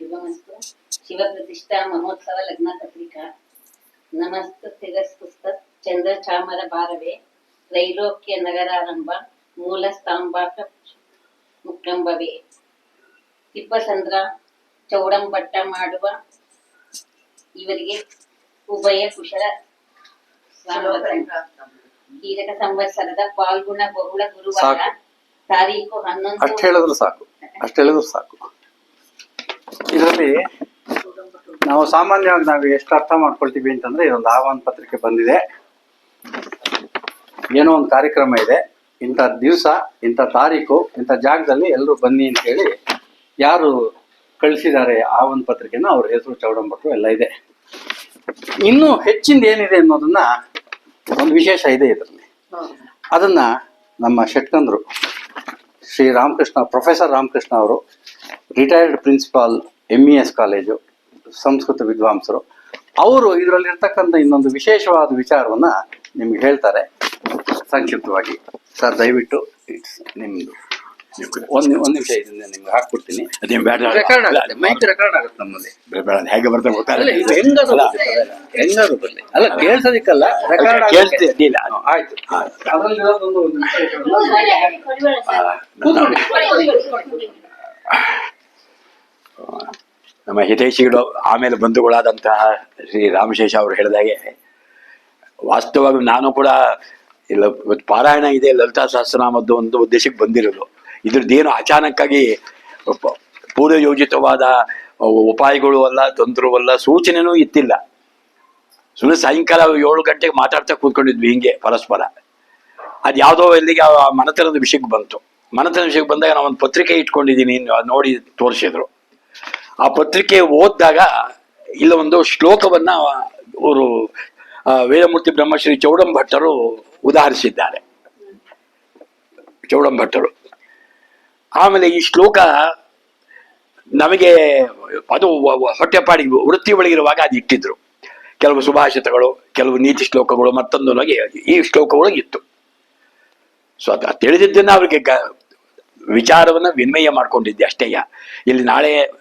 शुभमस्तु शिवप्रतिष्ठा महोत्सव लग्न पत्रिका नमस्तु तिरस्पुस्तक चंद्र ಚಾಮರ ಭಾರವೇ ತ್ರೈಲೋಕ್ಯ ನಗರಾರಂಭ ಮೂಲ ಸ್ತಂಭಾಕ ಮುಕ್ಕಂಬವೇ ತಿಪ್ಪಸಂದ್ರ ಚೌಡಂಬಟ್ಟ ಮಾಡುವ ಇವರಿಗೆ ಉಭಯ ಕುಶಲ ಸ್ವಾಗತ ಕೀರಕ ಸಂವತ್ಸರದ ಪಾಲ್ಗುಣ ಬಹುಳ ಗುರುವಾರ ಸಾಕು. ತಾರೀಕು ಹನ್ನೊಂದು ಅಷ್ಟು ಹೇಳಿದ್ರು ಸಾಕು ಅಷ್ಟು ಹೇಳಿದ್ರು ಸಾಕು ಇದರಲ್ಲಿ ನಾವು ಸಾಮಾನ್ಯವಾಗಿ ನಾವು ಎಷ್ಟು ಅರ್ಥ ಮಾಡ್ಕೊಳ್ತೀವಿ ಅಂತಂದ್ರೆ ಇದೊಂದು ಆಹ್ವಾನ ಪತ್ರಿಕೆ ಬಂದಿದೆ. ಏನೋ ಒಂದು ಕಾರ್ಯಕ್ರಮ ಇದೆ. ಇಂಥ ದಿವಸ, ಇಂಥ ತಾರೀಕು, ಇಂಥ ಜಾಗದಲ್ಲಿ ಎಲ್ಲರೂ ಬನ್ನಿ ಅಂತ ಹೇಳಿ ಯಾರು ಕಳಿಸಿದ್ದಾರೆ ಒಂದು ಪತ್ರಿಕೆನ ಅವ್ರ ಹೆಸರು ಚೌಡಂಬಟ್ರು ಎಲ್ಲ ಇದೆ. ಇನ್ನೂ ಹೆಚ್ಚಿಂದ ಏನಿದೆ ಅನ್ನೋದನ್ನ ಒಂದು ವಿಶೇಷ ಇದೆ ಇದರಲ್ಲಿ. ಅದನ್ನ ನಮ್ಮ ಶೆಟ್ಕಂದ್ರು ಶ್ರೀ ರಾಮಕೃಷ್ಣ, ಪ್ರೊಫೆಸರ್ ರಾಮಕೃಷ್ಣ ಅವರು retired principal M E S college Sanskrit ವಿದ್ವಾಂಸರು. ಅವರು ಇದರಲ್ಲಿರ್ತಕ್ಕಂಥ ಇನ್ನೊಂದು ವಿಶೇಷವಾದ ವಿಚಾರವನ್ನು ನಿಮ್ಗೆ ಹೇಳ್ತಾರೆ. ಸಂಕ್ಷಿಪ್ತವಾಗಿ. ಸರ್ ದಯವಿಟ್ಟು ಇಟ್ಸ್ ನಿಮ್ದು. ಒಂದು ಒಂದು ನಿಮಿಷ ಇದನ್ನ ನಿಮ್ಗೆ ಹಾಕ್ಬಿಡ್ತೀನಿ ಬೇಡ ರೆಕಾರ್ಡ್ ಆಗುತ್ತೆ. ಮೈಕ್ ರೆಕಾರ್ಡ್ ಆಗುತ್ತೆ ನಮ್ಮಲ್ಲಿ. ಬೇಡ, ಬೇಡ, ಹೇಗೆ ಬರ್ತಾ ಅಲ್ಲ ಗೊತ್ತಾಗಲ್ಲ ಇದು ಹೆಂಗಾದ್ರು ಹೆಂಗಾದ್ರು ಅಲ್ಲ ಕೇಳ್ಸೋದಿಕ್ಕಲ್ಲ ರೆಕಾರ್ಡ್ ಅಡ್ಡಿಲ್ಲ. ಆಯ್ತು. ಅದರಲ್ಲಿರೋದೊಂದು ಒಂದು ವಿಶೇಷವನ್ನ ನಮ್ಮ ಹಿತೈಷಿಗಳು ಆಮೇಲೆ ಬಂಧುಗಳಾದಂತಹ ಶ್ರೀ ರಾಮಶೇಷ ಅವರು ಹೇಳಿದಾಗೆ ವಾಸ್ತವವಾಗಿ ನಾನು ಕೂಡ ಇಲ್ಲ ಪಾರಾಯಣ ಇದೆ, ಲಲಿತಾ ಸಹಸ್ರನಾಮದ್ದು ಒಂದು ಉದ್ದೇಶಕ್ಕೆ ಬಂದಿರೋದು. ಇದ್ರದ್ದೇನು ಅಚಾನಕ್ಕಾಗಿ ಪೂರ್ವಯೋಜಿತವಾದ ಉಪಾಯಗಳು ಅಲ್ಲ ತಂತ್ರವಲ್ಲ ಸೂಚನೆನೂ ಇತ್ತಿಲ್ಲ. ಸುಮ್ಮನೆ ಸಾಯಂಕಾಲ ಏಳು ಗಂಟೆಗೆ ಮಾತಾಡ್ತಾ ಕೂತ್ಕೊಂಡಿದ್ವಿ ಹಿಂಗೆ ಪರಸ್ಪರ. ಅದು ಯಾವುದೋ ಎಲ್ಲಿಗೆ ಆ ಮನತನದ ವಿಷಯಕ್ಕೆ ಬಂತು. ಮನತನದ ವಿಷಯಕ್ಕೆ ಬಂದಾಗ ನಾನು ಒಂದು ಪತ್ರಿಕೆ ಇಟ್ಕೊಂಡಿದ್ದೀನಿ, ನೋಡಿ ತೋರಿಸಿದ್ರು. ಆ ಪತ್ರಿಕೆ ಓದಿದಾಗ ಇಲ್ಲ ಒಂದು ಶ್ಲೋಕವನ್ನ ಅವರು ವೇದಮೂರ್ತಿ ಬ್ರಹ್ಮಶ್ರೀ ಚೌಡಂಭಟ್ಟರು ಉದಾಹರಿಸಿದ್ದಾರೆ. ಚೌಡಂಭಟ್ಟರು. ಆಮೇಲೆ ಈ ಶ್ಲೋಕ ನಮಗೆ ಅದು ವ- ವ- ಹೊಟ್ಟೆಪಾಡಿ ವೃತ್ತಿ ಒಳಗಿರುವಾಗ ಅದು ಇಟ್ಟಿದ್ರು. ಕೆಲವು ಸುಭಾಷಿತಗಳು, ಕೆಲವು ನೀತಿ ಶ್ಲೋಕಗಳು, ಮತ್ತೊಂದು ನನಗೆ ಈ ಶ್ಲೋಕಗಳು ಇತ್ತು. ಸೊ ಅದು ತಿಳಿದಿದ್ದನ್ನ ಅವರಿಗೆ ವಿಚಾರವನ್ನ ವಿನಿಮಯ ಮಾಡ್ಕೊಂಡಿದ್ದೆ ಅಷ್ಟೇಯ ಇಲ್ಲಿ ನಾಳೆ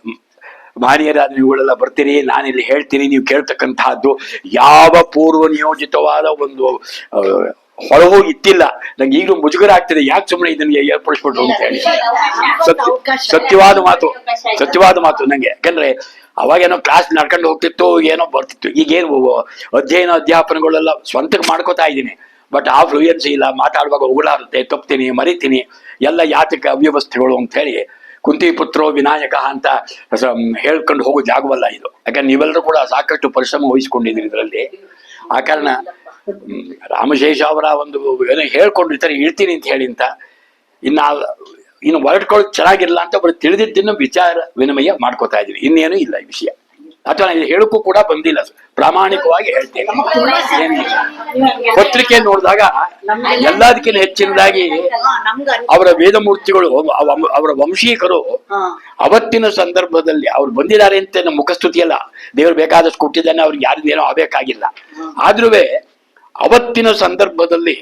ಮಾನ್ಯರಾದ ನೀವುಗಳೆಲ್ಲ ಬರ್ತೀರಿ ನಾನಿಲ್ಲಿ ಹೇಳ್ತೀನಿ ನೀವು ಕೇಳ್ತಕ್ಕಂತಹದ್ದು ಯಾವ ಪೂರ್ವ ನಿಯೋಜಿತವಾದ ಒಂದು ಹೊಳಹು ಇತ್ತಿಲ್ಲ ನಂಗೆ ಈಗಲೂ ಮುಜುಗರ ಆಗ್ತಿದೆ ಯಾಕೆ ಸುಮ್ಮನೆ ಇದನ್ನ ಏರ್ಪಡಿಸ್ಬಿಟ್ರು ಅಂತ ಹೇಳಿ. ಸತ್ಯ ಸತ್ಯವಾದ ಮಾತು ಸತ್ಯವಾದ ಮಾತು ನಂಗೆ. ಯಾಕಂದ್ರೆ ಅವಾಗೇನೋ ಕ್ಲಾಸ್ ನಡ್ಕೊಂಡು ಹೋಗ್ತಿತ್ತು ಏನೋ ಬರ್ತಿತ್ತು. ಈಗೇನು ಅಧ್ಯಯನ ಅಧ್ಯಾಪನಗಳೆಲ್ಲ ಸ್ವಂತಕ್ಕೆ ಮಾಡ್ಕೋತಾ ಇದ್ದೀನಿ. ಬಟ್ ಆ ಫ್ಲೂಯೆನ್ಸಿ ಇಲ್ಲ ಮಾತಾಡುವಾಗ ಉಗುಳಾರುತ್ತೆ ತಪ್ತೀನಿ ಮರಿತೀನಿ ಎಲ್ಲ ಯಾತಕ ಅವ್ಯವಸ್ಥೆಗಳು ಅಂತ ಹೇಳಿ ಕುಂತಿ ಪುತ್ರೋ ವಿನಾಯಕ ಅಂತ ಹೇಳ್ಕೊಂಡು ಹೋಗೋ ಜಾಗವಲ್ಲ ಇದು. ಯಾಕಂದ್ರೆ ನೀವೆಲ್ಲರೂ ಕೂಡ ಸಾಕಷ್ಟು ಪರಿಶ್ರಮ ವಹಿಸ್ಕೊಂಡಿದ್ದೀರಿ ಇದರಲ್ಲಿ. ಆ ಕಾರಣ ರಾಮಶೇಷ ಅವರ ಒಂದು ಏನೋ ಹೇಳ್ಕೊಂಡಿರ್ತಾರೆ ಇಳ್ತೀನಿ ಅಂತ ಹೇಳಿ ಅಂತ. ಇನ್ನು ಇನ್ನು ಹೊರಟ್ಕೊಳ್ಳೋದು ಚೆನ್ನಾಗಿರಲ್ಲ ಅಂತ ಬರೀ ತಿಳಿದಿದ್ದನ್ನು ವಿಚಾರ ವಿನಿಮಯ ಮಾಡ್ಕೋತಾ ಇದ್ದೀವಿ. ಇನ್ನೇನು ಇಲ್ಲ ಈ ವಿಷಯ. ಅಥವಾ ನಾನು ಹೇಳಕ್ಕೂ ಕೂಡ ಬಂದಿಲ್ಲ. ಪ್ರಾಮಾಣಿಕವಾಗಿ ಹೇಳ್ತೇನೆ. ಪತ್ರಿಕೆ ನೋಡಿದಾಗ ಎಲ್ಲದಕ್ಕಿಂತ ಹೆಚ್ಚಿನದಾಗಿ ಅವರ ವೇದಮೂರ್ತಿಗಳು ಅವ- ಅವರ ವಂಶೀಕರು ಅವತ್ತಿನ ಸಂದರ್ಭದಲ್ಲಿ ಅವ್ರು ಬಂದಿದ್ದಾರೆ ಅಂತ ನಮ್ಮ ಮುಖಸ್ತುತಿ ಅಲ್ಲ ದೇವರು ಬೇಕಾದಷ್ಟು ಕೊಟ್ಟಿದ್ದಾನೆ ಅವ್ರಿಗೆ ಯಾರಿಗೂ ಏನೋ ಆಗಬೇಕಾಗಿಲ್ಲ. ಆದ್ರೂ ಅವತ್ತಿನ ಸಂದರ್ಭದಲ್ಲಿ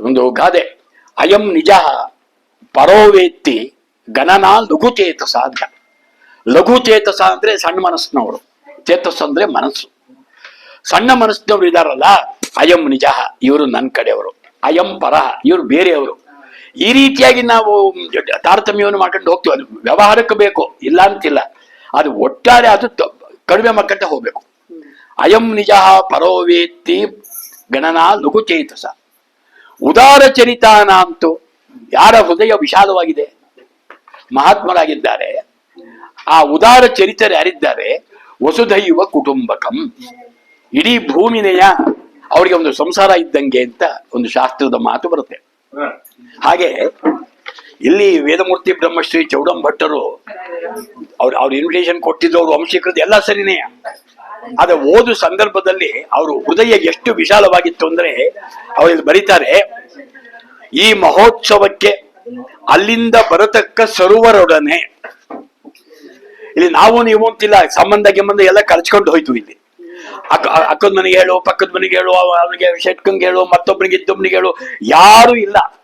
ಒಂದು ಗಾದೆ ಅಯಂ ನಿಜ ಪರೋವೇತ್ತಿ ಗಣನಾ ಲಘುಚೇತ ಸಾಧ್ಯ. ಲಘು ಚೇತಸ ಅಂದ್ರೆ ಸಣ್ಣ ಮನಸ್ಸಿನವರು. ಚೇತಸ್ ಅಂದ್ರೆ ಮನಸ್ಸು. ಸಣ್ಣ ಮನಸ್ಸಿನವರು ಇದಾರಲ್ಲ, ಅಯಂ ನಿಜ, ಇವರು ನನ್ನ ಕಡೆಯವರು. ಅಯಂ ಪರ, ಇವರು ಬೇರೆಯವರು. ಈ ರೀತಿಯಾಗಿ ನಾವು ತಾರತಮ್ಯವನ್ನು ಮಾಡ್ಕೊಂಡು ಹೋಗ್ತೀವಿ. ಅದು ವ್ಯವಹಾರಕ್ಕೆ ಬೇಕು, ಇಲ್ಲ ಅಂತಿಲ್ಲ. ಅದು ಒಟ್ಟಾರೆ ಅದು ಕಡಿಮೆ ಮಾಡ್ಕೊಂತ ಹೋಗ್ಬೇಕು. ಅಯಂ ನಿಜ ಪರೋವೇತ್ತಿ ಗಣನಾ ಲಘು ಚೇತಸ. ಉದಾರ ಚರಿತಾನಾಂತು, ಯಾರ ಹೃದಯ ವಿಷಾದವಾಗಿದೆ? ಮಹಾತ್ಮರಾಗಿದ್ದಾರೆ. ಆ ಉದಾರ ಚರಿತ್ರೆ ಯಾರಿದ್ದಾರೆ? ವಸುಧೈವ ಕುಟುಂಬಕಂ. ಇಡೀ ಭೂಮಿನೆಯ ಅವರಿಗೆ ಒಂದು ಸಂಸಾರ ಇದ್ದಂಗೆ ಅಂತ ಒಂದು ಶಾಸ್ತ್ರದ ಮಾತು ಬರುತ್ತೆ. ಹಾಗೆ ಇಲ್ಲಿ ವೇದಮೂರ್ತಿ ಬ್ರಹ್ಮಶ್ರೀ ಚೌಡಂಬಟ್ಟರು ಅವ್ರು ಅವ್ರ ಇನ್ವಿಟೇಷನ್ ಕೊಟ್ಟಿದ್ದವರು ವಂಶೀಕೃತ ಎಲ್ಲ ಸರಿನೇ. ಆದ್ರೆ ಓದು ಸಂದರ್ಭದಲ್ಲಿ ಅವರು ಹೃದಯ ಎಷ್ಟು ವಿಶಾಲವಾಗಿತ್ತು ಅಂದ್ರೆ ಅವ್ರು ಬರೀತಾರೆ, ಈ ಮಹೋತ್ಸವಕ್ಕೆ ಅಲ್ಲಿಂದ ಬರತಕ್ಕ ಸರ್ವರೊಡನೆ ಇಲ್ಲಿ ನಾವು ನೀವು ಅಂತಿಲ್ಲ, ಸಂಬಂಧ ಗಿಂಬಂಧ ಎಲ್ಲ ಕರ್ಚ್ಕೊಂಡು ಹೋಯ್ತು ಇಲ್ಲಿ. ಅಕ್ಕ ಅಕ್ಕದ ಮನೆಗೆ ಹೇಳು, ಪಕ್ಕದ ಮನೆಗೆ ಹೇಳು ಅವ- ಅವನಿಗೆ ಶೆಟ್ಕಂಗೆ ಹೇಳು, ಮತ್ತೊಬ್ಬನಿಗೆ ಇದ್ದೊಬ್ಬನಿಗೆ ಹೇಳು, ಯಾರು ಇಲ್ಲ.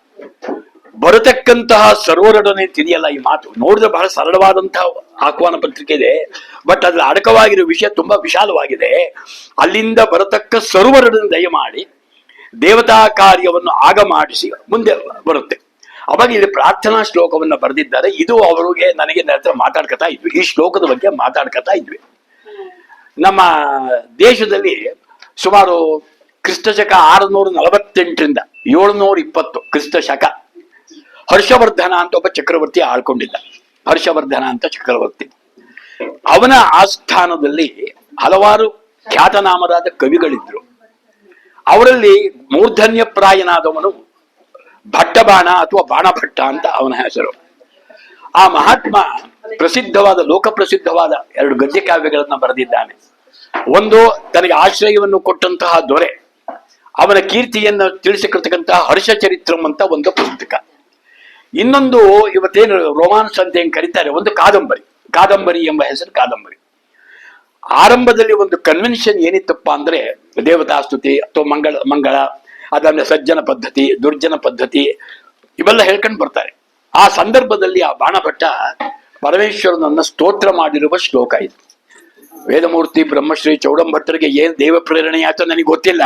ಬರತಕ್ಕಂತಹ ಸರ್ವರೊಡನೆ ತಿಳಿಯಲ್ಲ ಈ ಮಾತು. ನೋಡಿದ್ರೆ ಬಹಳ ಸರಳವಾದಂತಹ ಆಹ್ವಾನ ಪತ್ರಿಕೆ ಇದೆ. ಬಟ್ ಅದ್ರ ಅಡಕವಾಗಿರೋ ವಿಷಯ ತುಂಬಾ ವಿಶಾಲವಾಗಿದೆ. ಅಲ್ಲಿಂದ ಬರತಕ್ಕ ಸರ್ವರೊಡನೆ ದಯಮಾಡಿ ದೇವತಾ ಕಾರ್ಯವನ್ನು ಆಗ ಮಾಡಿಸಿ ಮುಂದೆ ಬರುತ್ತೆ. ಅವಾಗ ಇಲ್ಲಿ ಪ್ರಾರ್ಥನಾ ಶ್ಲೋಕವನ್ನ ಬರೆದಿದ್ದಾರೆ. ಇದು ಅವರಿಗೆ ನನಗೆ ಹತ್ರ ಮಾತಾಡ್ಕೊತಾ ಇದ್ವಿ. ಈ ಶ್ಲೋಕದ ಬಗ್ಗೆ ಮಾತಾಡ್ಕೊತಾ ಇದ್ವಿ. ನಮ್ಮ ದೇಶದಲ್ಲಿ ಸುಮಾರು ಕ್ರಿಸ್ತಶಕ ಆರುನೂರ ನಲವತ್ತೆಂಟರಿಂದ ಏಳ್ನೂರ ಇಪ್ಪತ್ತು ಕ್ರಿಸ್ತ ಶಕ ಹರ್ಷವರ್ಧನ ಅಂತ ಒಬ್ಬ ಚಕ್ರವರ್ತಿ ಆಳ್ಕೊಂಡಿದ್ದ. ಹರ್ಷವರ್ಧನ ಅಂತ ಚಕ್ರವರ್ತಿ. ಅವನ ಆಸ್ಥಾನದಲ್ಲಿ ಹಲವಾರು ಖ್ಯಾತನಾಮರಾದ ಕವಿಗಳಿದ್ರು. ಅವರಲ್ಲಿ ಮೂರ್ಧನ್ಯಪ್ರಾಯನಾದವನು ಭಟ್ಟಬಾಣ ಅಥವಾ ಬಾಣಭಟ್ಟ ಅಂತ ಅವನ ಹೆಸರು. ಆ ಮಹಾತ್ಮ ಪ್ರಸಿದ್ಧವಾದ ಲೋಕ ಪ್ರಸಿದ್ಧವಾದ ಎರಡು ಗದ್ಯ ಕಾವ್ಯಗಳನ್ನ ಬರೆದಿದ್ದಾನೆ. ಒಂದು ತನಗೆ ಆಶ್ರಯವನ್ನು ಕೊಟ್ಟಂತಹ ದೊರೆ, ಅವನ ಕೀರ್ತಿಯನ್ನು ತಿಳಿಸಿಕೊಡ್ತಕ್ಕಂತಹ ಹರ್ಷ ಚರಿತ್ರಂ ಅಂತ ಒಂದು ಪುಸ್ತಕ. ಇನ್ನೊಂದು ಇವತ್ತೇನು ರೋಮಾನ್ಸ್ ಅಂತ ಏನ್ ಕರೀತಾರೆ, ಒಂದು ಕಾದಂಬರಿ ಕಾದಂಬರಿ ಎಂಬ ಹೆಸರು ಕಾದಂಬರಿ. ಆರಂಭದಲ್ಲಿ ಒಂದು ಕನ್ವೆನ್ಷನ್ ಏನಿತ್ತಪ್ಪ ಅಂದ್ರೆ ದೇವತಾ ಸ್ತುತಿ ಅಥವಾ ಮಂಗಳ ಮಂಗಳ ಅದಾದ್ರೆ ಸಜ್ಜನ ಪದ್ಧತಿ, ದುರ್ಜನ ಪದ್ಧತಿ ಇವೆಲ್ಲ ಹೇಳ್ಕೊಂಡು ಬರ್ತಾರೆ. ಆ ಸಂದರ್ಭದಲ್ಲಿ ಆ ಬಾಣಭಟ್ಟ ಪರಮೇಶ್ವರನನ್ನ ಸ್ತೋತ್ರ ಮಾಡಿರುವ ಶ್ಲೋಕ ಇದು. ವೇದಮೂರ್ತಿ ಬ್ರಹ್ಮಶ್ರೀ ಚೌಡಂಭಟ್ಟರಿಗೆ ಏನ್ ದೇವ ಪ್ರೇರಣೆ ಆಯ್ತು ನನಗೆ ಗೊತ್ತಿಲ್ಲ.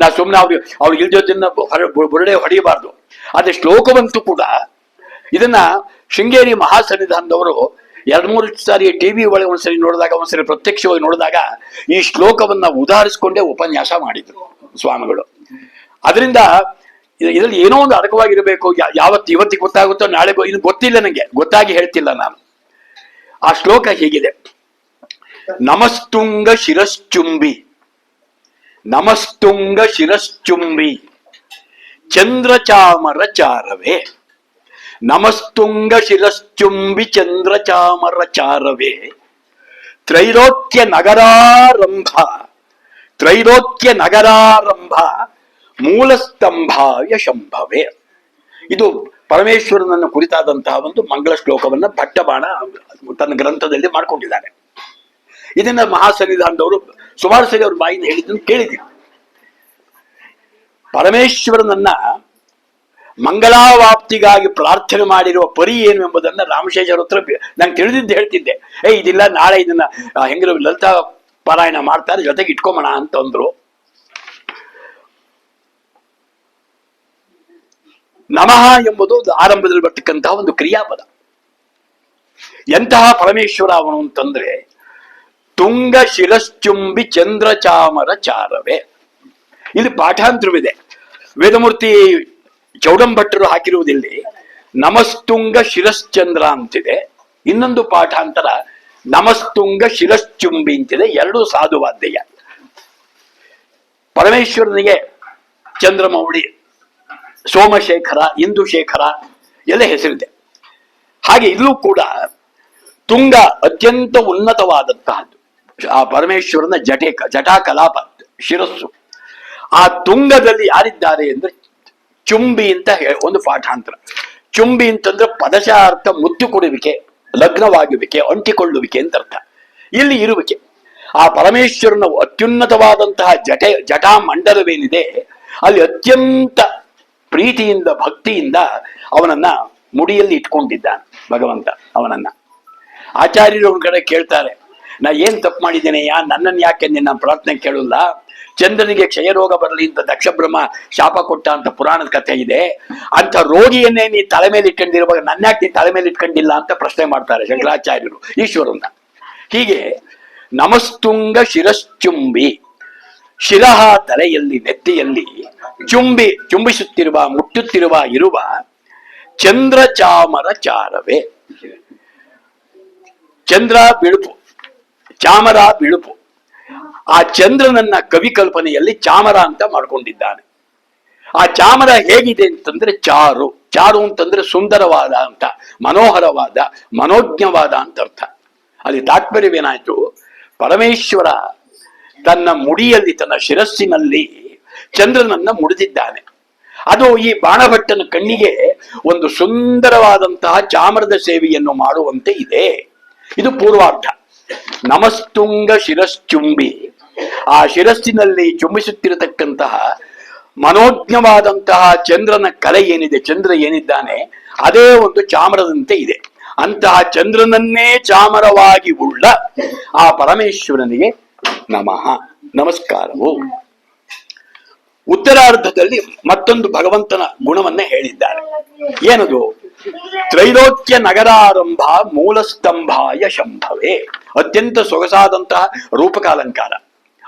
ನಾ ಸುಮ್ಮನೆ ಅವ್ರಿಗೆ ಅವ್ರಿಗೆ ಇಲ್ದೋದನ್ನ ಬುರುಡೆ ಹೊಡೆಯಬಾರ್ದು ಆದ್ರೆ ಶ್ಲೋಕವಂತೂ ಕೂಡ ಇದನ್ನ ಶೃಂಗೇರಿ ಮಹಾಸನ್ನಿಧಾನದವರು ಎರಡ್ ಮೂರು ಸಾರಿ ಟಿವಿ ಒಳಗೆ ಒಂದ್ಸರಿ ನೋಡಿದಾಗ, ಒಂದ್ಸರಿ ಪ್ರತ್ಯಕ್ಷವಾಗಿ ನೋಡಿದಾಗ ಈ ಶ್ಲೋಕವನ್ನ ಉದಾಹರಿಸಿಕೊಂಡೇ ಉಪನ್ಯಾಸ ಮಾಡಿದ್ರು ಸ್ವಾಮಿಗಳು. ಅದರಿಂದ ಇದರಲ್ಲಿ ಏನೋ ಒಂದು ಅಡಕವಾಗಿರಬೇಕು. ಯಾವತ್ತು ಇವತ್ತಿಗೆ ಗೊತ್ತಾಗುತ್ತೋ ನಾಳೆ ಇದು ಗೊತ್ತಿಲ್ಲ ನನಗೆ ಗೊತ್ತಾಗಿ ಹೇಳ್ತಿಲ್ಲ ನಾನು. ಆ ಶ್ಲೋಕ ಹೀಗಿದೆ. ನಮಸ್ತುಂಗ ಶಿರಶ್ಚುಂಬಿ. ನಮಸ್ತುಂಗ ಶಿರಶ್ಚುಂಬಿ. ಚಂದ್ರಚಾಮರ ಚಾರವೇ. ನಮಸ್ತುಂಗ ಶಿರಶ್ಚುಂಬಿ ಚಂದ್ರಚಾಮರ ಚಾರವೇ. ತ್ರೈರೋತ್ಯ ನಗರಾರಂಭ. ತ್ರೈಲೋಕ್ಯ ನಗರಾರಂಭ. ಮೂಲಸ್ತಂಭಾಯ ಶಂಭವೇ. ಇದು ಪರಮೇಶ್ವರನನ್ನು ಕುರಿತಾದಂತಹ ಒಂದು ಮಂಗಳ ಶ್ಲೋಕವನ್ನ ಭಟ್ಟಬಾಣ ತನ್ನ ಗ್ರಂಥದಲ್ಲಿ ಮಾಡ್ಕೊಂಡಿದ್ದಾನೆ. ಇದನ್ನ ಮಹಾಸನ್ನಿಧಾನದವರು ಸುಮಾರು ಸರಿ ಅವ್ರ ಬಾಯಿಂದ ಹೇಳಿದ್ದನ್ನು ಕೇಳಿದ್ದೀವಿ ಪರಮೇಶ್ವರನನ್ನ ಮಂಗಳಾವಾಪ್ತಿಗಾಗಿ ಪ್ರಾರ್ಥನೆ ಮಾಡಿರುವ ಪರಿ ಏನು ಎಂಬುದನ್ನ ರಾಮಶೇಷರ ಹತ್ರ ನಂಗೆ ತಿಳಿದಿದ್ದು ಹೇಳ್ತಿದ್ದೆ. ಏ ಇದಿಲ್ಲ, ನಾಳೆ ಇದನ್ನ ಹೆಂಗಿರೋ ಲಲಿತಾ ಪಾರಾಯಣ ಮಾಡ್ತಾರೆ, ಜೊತೆಗೆ ಇಟ್ಕೊಂಬೋಣ ಅಂತಂದ್ರು ನಮಃ ಎಂಬುದು ಆರಂಭದಲ್ಲಿ ಬರ್ತಕ್ಕಂತಹ ಒಂದು ಕ್ರಿಯಾಪದ. ಎಂತಹ ಪರಮೇಶ್ವರ ಅವನು ಅಂತಂದ್ರೆ, ತುಂಗ ಶಿರಶ್ಚುಂಬಿ ಚಂದ್ರಚಾಮರ ಚಾರವೇ. ಇಲ್ಲಿ ಪಾಠಾಂತರವಿದೆ. ವೇದಮೂರ್ತಿ ಚೌಡಂಭಟ್ಟರು ಹಾಕಿರುವುದಿಲ್ಲಿ, ನಮಸ್ತುಂಗ ಶಿರಶ್ಚಂದ್ರ ಅಂತಿದೆ. ಇನ್ನೊಂದು ಪಾಠಾಂತರ, ನಮಸ್ತುಂಗ ಶಿರಶ್ಚುಂಬಿ ಅಂತಿದೆ. ಎರಡು ಸಾಧುವಾದ್ಯ ಪರಮೇಶ್ವರನಿಗೆ ಚಂದ್ರಮೌಳಿ ಸೋಮಶೇಖರ, ಇಂದುಶೇಖರ ಎಲ್ಲ ಹೆಸರಿದೆ. ಹಾಗೆ ಇಲ್ಲೂ ಕೂಡ ತುಂಗ ಅತ್ಯಂತ ಉನ್ನತವಾದಂತಹದ್ದು. ಆ ಪರಮೇಶ್ವರನ ಜಟೆ ಜಟಾ ಕಲಾಪ, ಶಿರಸ್ಸು. ಆ ತುಂಗದಲ್ಲಿ ಯಾರಿದ್ದಾರೆ ಅಂದ್ರೆ ಚುಂಬಿ ಅಂತ ಒಂದು ಪಾಠಾಂತರ. ಚುಂಬಿ ಅಂತಂದ್ರೆ ಪದಶಾರ್ಥ ಮುತ್ತು ಕೊಡುವಿಕೆ, ಲಗ್ನವಾಗುವಿಕೆ, ಅಂಟಿಕೊಳ್ಳುವಿಕೆ ಅಂತ ಅರ್ಥ. ಇಲ್ಲಿ ಇರುವಿಕೆ. ಆ ಪರಮೇಶ್ವರನ ಅತ್ಯುನ್ನತವಾದಂತಹ ಜಟೆ, ಜಟಾ ಮಂಡಲವೇನಿದೆ, ಅಲ್ಲಿ ಅತ್ಯಂತ ಪ್ರೀತಿಯಿಂದ, ಭಕ್ತಿಯಿಂದ ಅವನನ್ನ ಮುಡಿಯಲ್ಲಿ ಇಟ್ಕೊಂಡಿದ್ದಾನೆ ಭಗವಂತ ಅವನನ್ನ. ಆಚಾರ್ಯರು ಕಡೆ ಕೇಳ್ತಾರೆ, ನಾ ಏನ್ ತಪ್ಪು ಮಾಡಿದ್ದೇನೆ ಯಾ? ನನ್ನನ್ನು ಯಾಕೆ ನಿನ್ನ ಪ್ರಾರ್ಥನೆ ಕೇಳಲ್ಲ? ಚಂದ್ರನಿಗೆ ಕ್ಷಯರೋಗ ಬರಲಿ ಅಂತ ದಕ್ಷಬ್ರಹ್ಮ ಶಾಪ ಕೊಟ್ಟ ಅಂತ ಪುರಾಣದ ಕಥೆ ಇದೆ. ಅಂತ ರೋಗಿಯನ್ನೇ ನೀ ತಲೆ ಮೇಲೆ ಇಟ್ಕೊಂಡಿರುವಾಗ ನನ್ನ ಯಾಕೆ ನೀ ತಲೆ ಮೇಲೆ ಇಟ್ಕೊಂಡಿಲ್ಲ ಅಂತ ಪ್ರಶ್ನೆ ಮಾಡ್ತಾರೆ ಶಂಕರಾಚಾರ್ಯರು, ಈಶ್ವರನ್ನ. ಹೀಗೆ ನಮಸ್ತುಂಗ ಶಿರಶ್ಚುಂಬಿ ಶಿರಹ ತಲೆಯಲ್ಲಿ, ನೆತ್ತಿಯಲ್ಲಿ ಚುಂಬಿ, ಚುಂಬಿಸುತ್ತಿರುವ, ಮುಟ್ಟುತ್ತಿರುವ, ಇರುವ ಚಂದ್ರ ಚಾಮರ ಚಾರವೇ. ಚಂದ್ರ ಬಿಳುಪು, ಚಾಮರ ಬಿಳುಪು. ಆ ಚಂದ್ರನನ್ನ ಕವಿ ಕಲ್ಪನೆಯಲ್ಲಿ ಚಾಮರ ಅಂತ ಮಾಡ್ಕೊಂಡಿದ್ದಾನೆ. ಆ ಚಾಮರ ಹೇಗಿದೆ ಅಂತಂದ್ರೆ ಚಾರು. ಚಾರು ಅಂತಂದ್ರೆ ಸುಂದರವಾದ ಅಂತ, ಮನೋಹರವಾದ, ಮನೋಜ್ಞವಾದ ಅಂತ ಅರ್ಥ. ಅಲ್ಲಿ ತಾತ್ಪರ್ಯವೇನಾಯ್ತು? ಪರಮೇಶ್ವರ ತನ್ನ ಮುಡಿಯಲ್ಲಿ, ತನ್ನ ಶಿರಸ್ಸಿನಲ್ಲಿ ಚಂದ್ರನನ್ನ ಮುಡಿದಿದ್ದಾನೆ. ಅದು ಈ ಬಾಣಭಟ್ಟನ ಕಣ್ಣಿಗೆ ಒಂದು ಸುಂದರವಾದಂತಹ ಚಾಮರದ ಸೇವೆಯನ್ನು ಮಾಡುವಂತೆ ಇದೆ. ಇದು ಪೂರ್ವಾರ್ಧ. ನಮಸ್ತುಂಗ ಶಿರಶ್ಚುಂಬಿ. ಆ ಶಿರಸ್ಸಿನಲ್ಲಿ ಚುಂಬಿಸುತ್ತಿರತಕ್ಕಂತಹ ಮನೋಜ್ಞವಾದಂತಹ ಚಂದ್ರನ ಕಲೆ ಏನಿದೆ, ಚಂದ್ರ ಏನಿದ್ದಾನೆ, ಅದೇ ಒಂದು ಚಾಮರದಂತೆ ಇದೆ. ಅಂತಹ ಚಂದ್ರನನ್ನೇ ಚಾಮರವಾಗಿ ಉಳ್ಳ ಆ ಪರಮೇಶ್ವರನಿಗೆ ನಮಃ. ನಮಸ್ಕಾರವು. ಉತ್ತರಾರ್ಧದಲ್ಲಿ ಮತ್ತೊಂದು ಭಗವಂತನ ಗುಣವನ್ನ ಹೇಳಿದ್ದಾರೆ. ಏನದು? ತ್ರೈಲೋಕ್ಯ ನಗರಾರಂಭ ಮೂಲಸ್ತಂಭಾಯ ಶಂಭವೇ. ಅತ್ಯಂತ ಸೊಗಸಾದಂತಹ ರೂಪಕಾಲಂಕಾರ.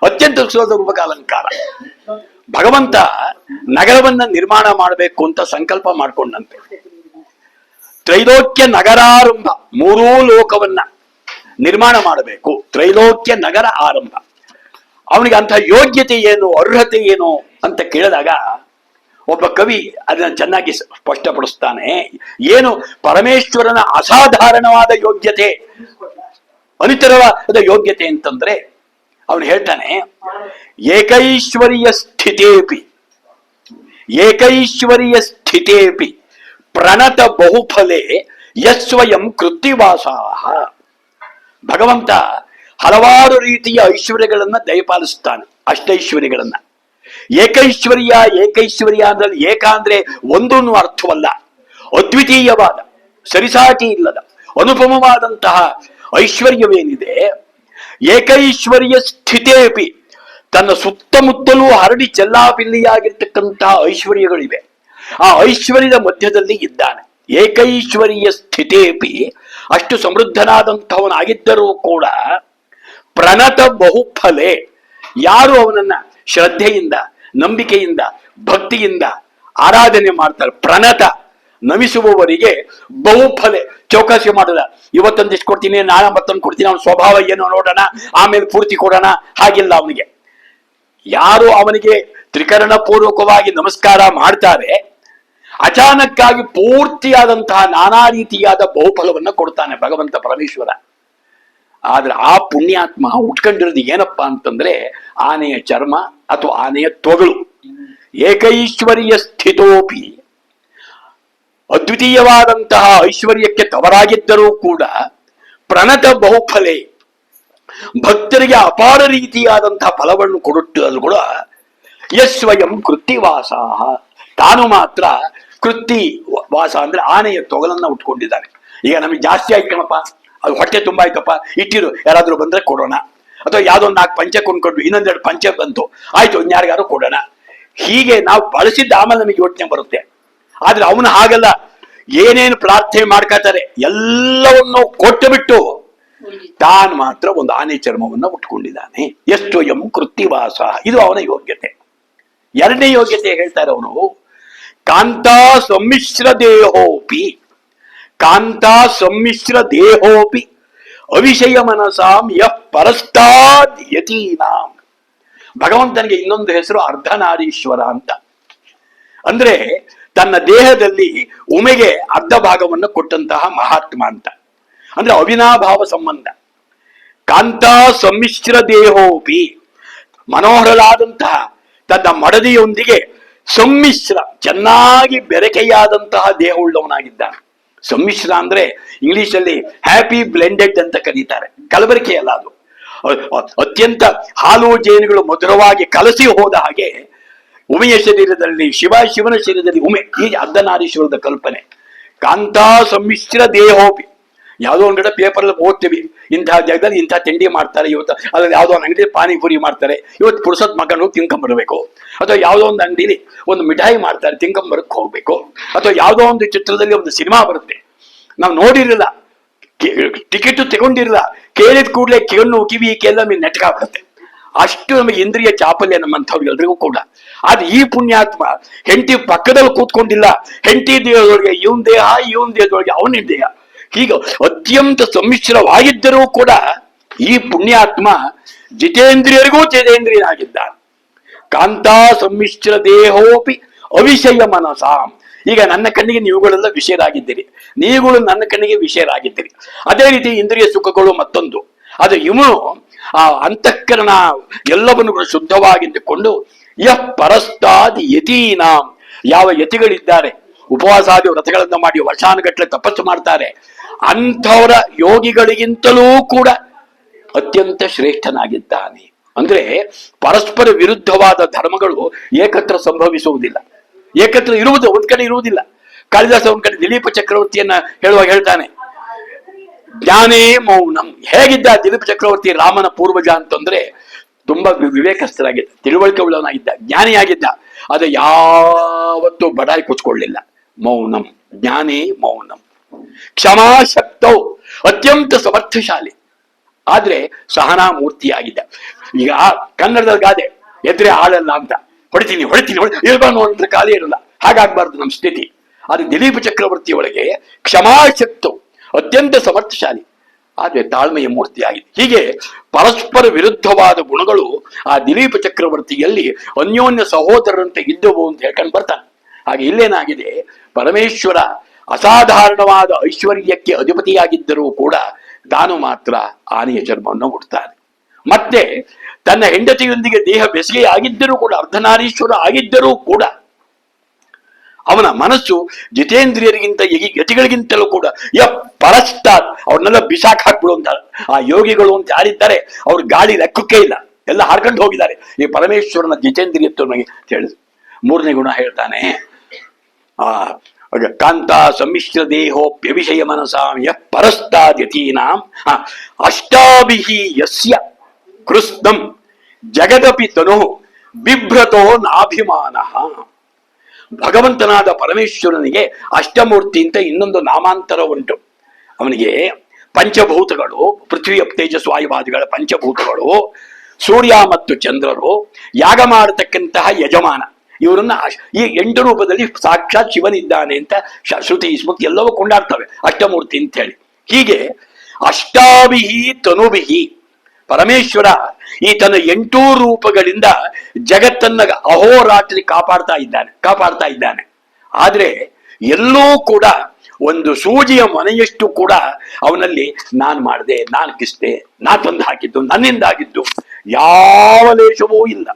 ಅತ್ಯಂತ ಸೊಗಸಾದ ರೂಪಕಾಲಂಕಾರ. ಭಗವಂತ ನಗರವನ್ನ ನಿರ್ಮಾಣ ಮಾಡಬೇಕು ಅಂತ ಸಂಕಲ್ಪ ಮಾಡಿಕೊಂಡಂತೆ. ತ್ರೈಲೋಕ್ಯ ನಗರಾರಂಭ ಮೂರೂ ಲೋಕವನ್ನ ನಿರ್ಮಾಣ ಮಾಡಬೇಕು. ತ್ರೈಲೋಕ್ಯ ನಗರ ಆರಂಭ. ಅವನಿಗೆ ಅಂತ ಯೋಗ್ಯತೆ ಏನು, ಅರ್ಹತೆ ಏನು ಅಂತ ಕೇಳಿದಾಗ ಒಬ್ಬ ಕವಿ ಅದನ್ನ ಚೆನ್ನಾಗಿ ಸ್ಪಷ್ಟಪಡಿಸ್ತಾನೆ. ಏನು ಪರಮೇಶ್ವರನ ಅಸಾಧಾರಣವಾದ ಯೋಗ್ಯತೆ, ಅನಿತರವಾದ ಯೋಗ್ಯತೆ ಅಂತಂದ್ರೆ ಅವನು ಹೇಳ್ತಾನೆ, ಏಕೈಶ್ವರ್ಯ ಸ್ಥಿತೇಪಿ ಏಕೈಶ್ವರ್ಯ ಸ್ಥಿತೇಪಿ ಪ್ರಣತ ಬಹುಫಲೆ ಯಸ್ವಯಂ ಕೃತಿವಾಸ ಭಗವಂತ ಹಲವಾರು ರೀತಿಯ ಐಶ್ವರ್ಯಗಳನ್ನ ದಯಪಾಲಿಸುತ್ತಾನೆ, ಅಷ್ಟೈಶ್ವರ್ಯಗಳನ್ನ. ಏಕೈಶ್ವರ್ಯ ಏಕೈಶ್ವರ್ಯ ಅಂದ್ರೆ ಏಕ ಅಂದ್ರೆ ಒಂದೊಂದು ಅರ್ಥವಲ್ಲ. ಅದ್ವಿತೀಯವಾದ, ಸರಿಸಾಟಿ ಇಲ್ಲದ, ಅನುಪಮವಾದಂತಹ ಐಶ್ವರ್ಯವೇನಿದೆ? ಏಕೈಶ್ವರ್ಯ ಸ್ಥಿತೇಪಿ, ತನ್ನ ಸುತ್ತಮುತ್ತಲೂ ಹರಡಿ ಚೆಲ್ಲಾಪಿಲ್ಲಿಯಾಗಿರ್ತಕ್ಕಂತಹ ಐಶ್ವರ್ಯಗಳಿವೆ. ಆ ಐಶ್ವರ್ಯದ ಮಧ್ಯದಲ್ಲಿ ಇದ್ದಾನೆ. ಏಕೈಶ್ವರ್ಯ ಸ್ಥಿತೇಪಿ, ಅಷ್ಟು ಸಮೃದ್ಧನಾದಂಥವನಾಗಿದ್ದರೂ ಕೂಡ ಪ್ರಣತ ಬಹುಫಲೆ. ಯಾರು ಅವನನ್ನ ಶ್ರದ್ಧೆಯಿಂದ, ನಂಬಿಕೆಯಿಂದ, ಭಕ್ತಿಯಿಂದ ಆರಾಧನೆ ಮಾಡ್ತಾರೆ? ಪ್ರಣತ. ನಮಿಸುವವರಿಗೆ ಬಹುಫಲೆ. ಚೌಕಾಸಿ ಮಾಡಲ್ಲ ಇವತ್ತೊಂದಿಷ್ಟು ಕೊಡ್ತೀನಿ, ನಾಳೆ ಮತ್ತೊಂದು ಕೊಡ್ತೀನಿ, ಅವನ ಸ್ವಭಾವ ಏನು ನೋಡೋಣ, ಆಮೇಲೆ ಪೂರ್ತಿ ಕೊಡೋಣ. ಹಾಗಿಲ್ಲ ಅವನಿಗೆ. ಯಾರು ಅವನಿಗೆ ತ್ರಿಕರಣ ಪೂರ್ವಕವಾಗಿ ನಮಸ್ಕಾರ ಮಾಡ್ತಾರೆ, ಅಚಾನಕ್ಕಾಗಿ ಪೂರ್ತಿಯಾದಂತಹ ನಾನಾ ರೀತಿಯಾದ ಬಹುಫಲವನ್ನ ಕೊಡ್ತಾನೆ ಭಗವಂತ ಪರಮೇಶ್ವರ. ಆದ್ರೆ ಆ ಪುಣ್ಯಾತ್ಮ ಉಟ್ಕೊಂಡಿರೋದು ಏನಪ್ಪಾ ಅಂತಂದ್ರೆ ಆನೆಯ ಚರ್ಮ ಅಥವಾ ಆನೆಯ ತೊಗಳು ಏಕೈಶ್ವರ್ಯ ಸ್ಥಿತೋಪಿ. ಅದ್ವಿತೀಯವಾದಂತಹ ಐಶ್ವರ್ಯಕ್ಕೆ ತವರಾಗಿದ್ದರೂ ಕೂಡ ಪ್ರಣತ ಬಹುಫಲೆ. ಭಕ್ತರಿಗೆ ಅಪಾರ ರೀತಿಯಾದಂತಹ ಫಲವನ್ನು ಕೊಡುತ್ತ ಕೂಡ ಯಸ್ವಯಂ ಕೃತ್ತಿವಾಸ ತಾನು ಮಾತ್ರ ಕೃತಿ ವಾಸ ಅಂದ್ರೆ ಆನೆಯ ತೊಗಲನ್ನ ಉಟ್ಕೊಂಡಿದ್ದಾನೆ. ಈಗ ನಮಗೆ ಜಾಸ್ತಿ ಆಯ್ತು ಕಣಪ್ಪ. ಅದು ಹೊಟ್ಟೆ ತುಂಬ ಆಯ್ತಪ್ಪ. ಇಟ್ಟಿರು, ಯಾರಾದ್ರೂ ಬಂದ್ರೆ ಕೊಡೋಣ. ಅಥವಾ ಯಾವ್ದೊಂದು ನಾಲ್ಕು ಪಂಚೆ ಕೊಂಡ್ಕೊಂಡು ಇನ್ನೊಂದೆರಡು ಪಂಚೆ ಬಂತು. ಆಯ್ತು ಇನ್ಯಾರಿಗಾರು ಕೊಡೋಣ. ಹೀಗೆ ನಾವು ಬಳಸಿದ್ದ ಆಮೇಲೆ ನಮಗೆ ಯೋಚನೆ ಬರುತ್ತೆ. ಆದ್ರೆ ಅವನು ಹಾಗಲ್ಲ. ಏನೇನು ಪ್ರಾರ್ಥನೆ ಮಾಡ್ಕೊತಾರೆ ಎಲ್ಲವನ್ನು ಕೊಟ್ಟು ಬಿಟ್ಟು ತಾನು ಮಾತ್ರ ಒಂದು ಆನೆ ಚರ್ಮವನ್ನು ಉಟ್ಕೊಂಡಿದ್ದಾನೆ. ಎಷ್ಟು ಎಂ ಕೃತಿವಾಸ ಇದು ಅವನ ಯೋಗ್ಯತೆ. ಎರಡನೇ ಯೋಗ್ಯತೆ ಹೇಳ್ತಾರೆ ಅವನು, ಕಾಂತಾ ಸಮ್ಮಿಶ್ರ ದೇಹೋಪಿ. ಕಾಂತಾ ಸಮ್ಮಿಶ್ರ ದೇಹೋಪಿ ಅವಿಷಯ ಮನಸಾಂ ಯಃ ಪರಸ್ತಾದ್ ಯತೀನಾಂ. ಭಗವಂತನಿಗೆ ಇನ್ನೊಂದು ಹೆಸರು ಅರ್ಧನಾರೀಶ್ವರ ಅಂತ. ಅಂದ್ರೆ ತನ್ನ ದೇಹದಲ್ಲಿ ಉಮೆಗೆ ಅರ್ಧ ಭಾಗವನ್ನು ಕೊಟ್ಟಂತಹ ಮಹಾತ್ಮ ಅಂತ. ಅಂದ್ರೆ ಅವಿನಾಭಾವ ಸಂಬಂಧ. ಕಾಂತಾ ಸಮ್ಮಿಶ್ರ ದೇಹೋಪಿ ಮನೋಹರಲಾದಂತಹ ತನ್ನ ಮಡದಿಯೊಂದಿಗೆ ಸಮ್ಮಿಶ್ರ ಚೆನ್ನಾಗಿ ಬೆರಕೆಯಾದಂತಹ ದೇಹವುಳ್ಳವನಾಗಿದ್ದಾನೆ. ಸಮ್ಮಿಶ್ರ ಅಂದ್ರೆ ಇಂಗ್ಲಿಷ್ ಅಲ್ಲಿ ಹ್ಯಾಪಿ ಬ್ಲೆಂಡೆಡ್ ಅಂತ ಕರೀತಾರೆ. ಕಲಬೆರಕೆ ಅಲ್ಲ ಅದು. ಅತ್ಯಂತ ಹಾಲು ಜೇನುಗಳು ಮಧುರವಾಗಿ ಕಲಸಿ ಹೋದ ಹಾಗೆ ಉಮೆಯ ಶರೀರದಲ್ಲಿ ಶಿವ, ಶಿವನ ಶರೀರದಲ್ಲಿ ಉಮೆ ಈ ಅರ್ಧನಾರೀಶ್ವರದ ಕಲ್ಪನೆ. ಕಾಂತಾ ಸಮ್ಮಿಶ್ರ ದೇಹೋಪಿ. ಯಾವುದೋ ಒಂದು ಕಡೆ ಪೇಪರ್ ಅಲ್ಲಿ ಓದ್ತೀವಿ. ಇಂಥ ಜಾಗದಲ್ಲಿ ಇಂಥ ತಿಂಡಿ ಮಾಡ್ತಾರೆ ಇವತ್ತು. ಅದ್ರಲ್ಲಿ ಯಾವುದೋ ಒಂದು ಅಂಗಡಿ ಪಾನಿಪುರಿ ಮಾಡ್ತಾರೆ. ಇವತ್ತು ಪುರುಸತ್ ಮಗನ ಹೋಗಿ ತಿನ್ಕೊಂಬರ್ಬೇಕು. ಅಥವಾ ಯಾವುದೋ ಒಂದು ಅಂಗಡಿಲಿ ಒಂದು ಮಿಠಾಯಿ ಮಾಡ್ತಾರೆ, ತಿನ್ಕೊಂಬರಕ್ ಹೋಗ್ಬೇಕು. ಅಥವಾ ಯಾವುದೋ ಒಂದು ಚಿತ್ರದಲ್ಲಿ ಒಂದು ಸಿನಿಮಾ ಬರುತ್ತೆ. ನಾವು ನೋಡಿರಲಿಲ್ಲ. ಟಿಕೆಟ್ ತಗೊಂಡಿರಲ್ಲ ಕೇಳಿದ ಕೂಡಲೇ ಕೆಣ್ಣು ಕಿವಿ ಕೆಲ್ಲ ಬರುತ್ತೆ. ಅಷ್ಟು ನಮಗೆ ಇಂದ್ರಿಯ ಚಾಪಲ್ಯ ನಮ್ಮಂಥವ್ರಿಗೆಲ್ರಿಗೂ ಕೂಡ. ಆದ್ರೆ ಈ ಪುಣ್ಯಾತ್ಮ ಹೆಂಡತಿ ಪಕ್ಕದಲ್ಲಿ ಕೂತ್ಕೊಂಡಿಲ್ಲ. ಹೆಂಡತಿ ದೇಹದೊಳಗೆ, ಇವನ್ ದೇಹ, ಇವನ್ ದೇಹದೊಳಗೆ ಅವನ ದೇಹ. ಹೀಗೆ ಅತ್ಯಂತ ಸಮ್ಮಿಶ್ರವಾಗಿದ್ದರೂ ಕೂಡ ಈ ಪುಣ್ಯಾತ್ಮ ಜಿತೇಂದ್ರಿಯರಿಗೂ ಜಿತೇಂದ್ರಿಯನಾಗಿದ್ದಾನೆ. ಕಾಂತಾ ಸಮ್ಮಿಶ್ರ ದೇಹೋಪಿ ಅವಿಷಯ ಮನಸಾಂ. ಈಗ ನನ್ನ ಕಣ್ಣಿಗೆ ನೀವುಗಳೆಲ್ಲ ವಿಷಯರಾಗಿದ್ದೀರಿ. ನೀವುಗಳು ನನ್ನ ಕಣ್ಣಿಗೆ ವಿಷಯರಾಗಿದ್ದೀರಿ. ಅದೇ ರೀತಿ ಇಂದ್ರಿಯ ಸುಖಗಳು ಮತ್ತೊಂದು. ಅದು ಇವನು ಆ ಅಂತಃಕರಣ ಎಲ್ಲವನ್ನು ಕೂಡ ಶುದ್ಧವಾಗಿದ್ದುಕೊಂಡು ಯ ಪರಸ್ತಾದ್ ಯತೀನಾಂ. ಯಾವ ಯತಿಗಳಿದ್ದಾರೆ, ಉಪವಾಸಾದಿ ವ್ರತಗಳನ್ನು ಮಾಡಿ ವರ್ಷಾನುಗಟ್ಟಲೆ ತಪಸ್ಸು ಮಾಡ್ತಾರೆ. ಅಂಥವರ ಯೋಗಿಗಳಿಗಿಂತಲೂ ಕೂಡ ಅತ್ಯಂತ ಶ್ರೇಷ್ಠನಾಗಿದ್ದಾನೆ. ಅಂದ್ರೆ ಪರಸ್ಪರ ವಿರುದ್ಧವಾದ ಧರ್ಮಗಳು ಏಕತ್ರ ಸಂಭವಿಸುವುದಿಲ್ಲ. ಏಕತ್ರ ಇರುವುದು, ಒಂದ್ ಕಡೆ ಇರುವುದಿಲ್ಲ. ಕಾಳಿದಾಸ ಒಂದ್ ಕಡೆ ದಿಲೀಪ ಚಕ್ರವರ್ತಿಯನ್ನ ಹೇಳುವಾಗ ಹೇಳ್ತಾನೆ, ಜ್ಞಾನೇ ಮೌನಂ. ಹೇಗಿದ್ದ ದಿಲೀಪ ಚಕ್ರವರ್ತಿ ರಾಮನ ಪೂರ್ವಜ ಅಂತಂದ್ರೆ ತುಂಬಾ ವಿವೇಕಸ್ಥರಾಗಿದ್ದ ತಿಳುವಳಿಕೆ ಉಳ್ಳವನಾಗಿದ್ದ ಜ್ಞಾನಿಯಾಗಿದ್ದ. ಅದು ಯಾವತ್ತೂ ಬಡಾಯಿ ಕೂತ್ಕೊಳ್ಳಿಲ್ಲ. ಮೌನಂ, ಜ್ಞಾನೇ ಮೌನಂ. ಕ್ಷಮಾಶಕ್ತೌ, ಅತ್ಯಂತ ಸಮರ್ಥಶಾಲಿ. ಆದ್ರೆ ಸಹನಾಮೂರ್ತಿಯಾಗಿದ್ದ ಈಗ ಕನ್ನಡದ ಗಾದೆ ಎದ್ರೆ ಆಳಲ್ಲ ಅಂತ ಹೊಡಿತೀನಿ ಹೊಡಿತೀನಿ ಇಲ್ಬ ಅಂತ ಕಾಲೇ ಇರಲ್ಲ. ಹಾಗಾಗ್ಬಾರ್ದು ನಮ್ಮ ಸ್ಥಿತಿ. ಅದು ದಿಲೀಪ ಚಕ್ರವರ್ತಿ ಒಳಗೆ ಕ್ಷಮಾಶಕ್ತು, ಅತ್ಯಂತ ಸಮರ್ಥಶಾಲಿ. ಆದ್ರೆ ತಾಳ್ಮೆಯ ಮೂರ್ತಿಯಾಗಿದೆ. ಹೀಗೆ ಪರಸ್ಪರ ವಿರುದ್ಧವಾದ ಗುಣಗಳು ಆ ದಿಲೀಪ ಚಕ್ರವರ್ತಿಯಲ್ಲಿ ಅನ್ಯೋನ್ಯ ಸಹೋದರರಂತೆ ಇದ್ದವು ಅಂತ ಹೇಳ್ಕೊಂಡು ಬರ್ತಾನೆ. ಹಾಗೆ ಇಲ್ಲೇನಾಗಿದೆ? ಪರಮೇಶ್ವರ ಅಸಾಧಾರಣವಾದ ಐಶ್ವರ್ಯಕ್ಕೆ ಅಧಿಪತಿಯಾಗಿದ್ದರೂ ಕೂಡ ತಾನು ಮಾತ್ರ ಆನೆಯ ಜನ್ಮವನ್ನು ಹುಡ್ತಾನೆ ಮತ್ತೆ ತನ್ನ ಹೆಂಡತಿಯೊಂದಿಗೆ ದೇಹ ಬೆಸಗೆ ಆಗಿದ್ದರೂ ಕೂಡ, ಅರ್ಧನಾರೀಶ್ವರ ಆಗಿದ್ದರೂ ಕೂಡ, ಅವನ ಮನಸ್ಸು ಜಿತೇಂದ್ರಿಯರಿಗಿಂತ ಯತಿಗಳಿಗಿಂತಲೂ ಕೂಡ, ಯ ಪರಸ್ತಾತ್ ಅವ್ರನ್ನೆಲ್ಲ ಬಿಸಾಕ್ ಹಾಕ್ಬಿಡು ಅಂತ ಆ ಯೋಗಿಗಳು ಅಂತ ಯಾರಿದ್ದಾರೆ, ಅವ್ರ ಗಾಳಿ ಲೆಕ್ಕಕ್ಕೆ ಇಲ್ಲ. ಎಲ್ಲ ಹಾಡ್ಕೊಂಡು ಹೋಗಿದ್ದಾರೆ. ಈ ಪರಮೇಶ್ವರನ ಜಿತೇಂದ್ರಿಯತ್ವನಿಗೆ ತಿಳಿದು, ಮೂರನೇ ಗುಣ ಹೇಳ್ತಾನೆ, ಆ ಕಾಂತ ಸಮ್ಮಿಶ್ರ ದೇಹೋಪ್ಯವಿಷಯ ಮನಸಾಂ ಯಃ ಪರಸ್ತಾದ್ಯತೀನಾಂ. ಅಷ್ಟಾಭಿಹಿ ಯಸ್ಯ ಕೃಷ್ಣಂ ಜಗದಪಿ ತನು ಬಿಭ್ರತೋ ನಾಭಿಮಾನ. ಭಗವಂತನಾದ ಪರಮೇಶ್ವರನಿಗೆ ಅಷ್ಟಮೂರ್ತಿ ಅಂತ ಇನ್ನೊಂದು ನಾಮಾಂತರ ಉಂಟು. ಅವನಿಗೆ ಪಂಚಭೂತಗಳು ಪೃಥ್ವಿ ತೇಜಸ್ವಾಯುವಾದಿಗಳ ಪಂಚಭೂತಗಳು, ಸೂರ್ಯ ಮತ್ತು ಚಂದ್ರರು, ಯಾಗ ಮಾಡತಕ್ಕಂತಹ ಯಜಮಾನ. ಇವರನ್ನ ಈ ಎಂಟು ರೂಪದಲ್ಲಿ ಸಾಕ್ಷಾತ್ ಶಿವನಿದ್ದಾನೆ ಅಂತ ಶ್ರುತಿ ಸ್ಮೃತಿ ಎಲ್ಲವೂ ಕೊಂಡಾಡ್ತವೆ, ಅಷ್ಟಮೂರ್ತಿ ಅಂತ ಹೇಳಿ ಹೀಗೆ ಅಷ್ಟಾಭಿಹಿ ತನುಭಿಹಿ. ಪರಮೇಶ್ವರ ಈ ತನ್ನ ಎಂಟು ರೂಪಗಳಿಂದ ಜಗತ್ತನ್ನ ಅಹೋರಾತ್ರಿ ಕಾಪಾಡ್ತಾ ಇದ್ದಾನೆ ಕಾಪಾಡ್ತಾ ಇದ್ದಾನೆ. ಆದ್ರೆ ಎಲ್ಲೂ ಕೂಡ ಒಂದು ಸೂಜಿಯ ಮನೆಯಷ್ಟು ಕೂಡ ಅವನಲ್ಲಿ ನಾನು ಮಾಡಿದೆ, ನಾನು ಕಿಸ್ತೆ ನಾ ತಂದು ಹಾಕಿದ್ದು ನನ್ನಿಂದಾಗಿದ್ದು ಯಾವ ಲೇಷವೂ ಇಲ್ಲ.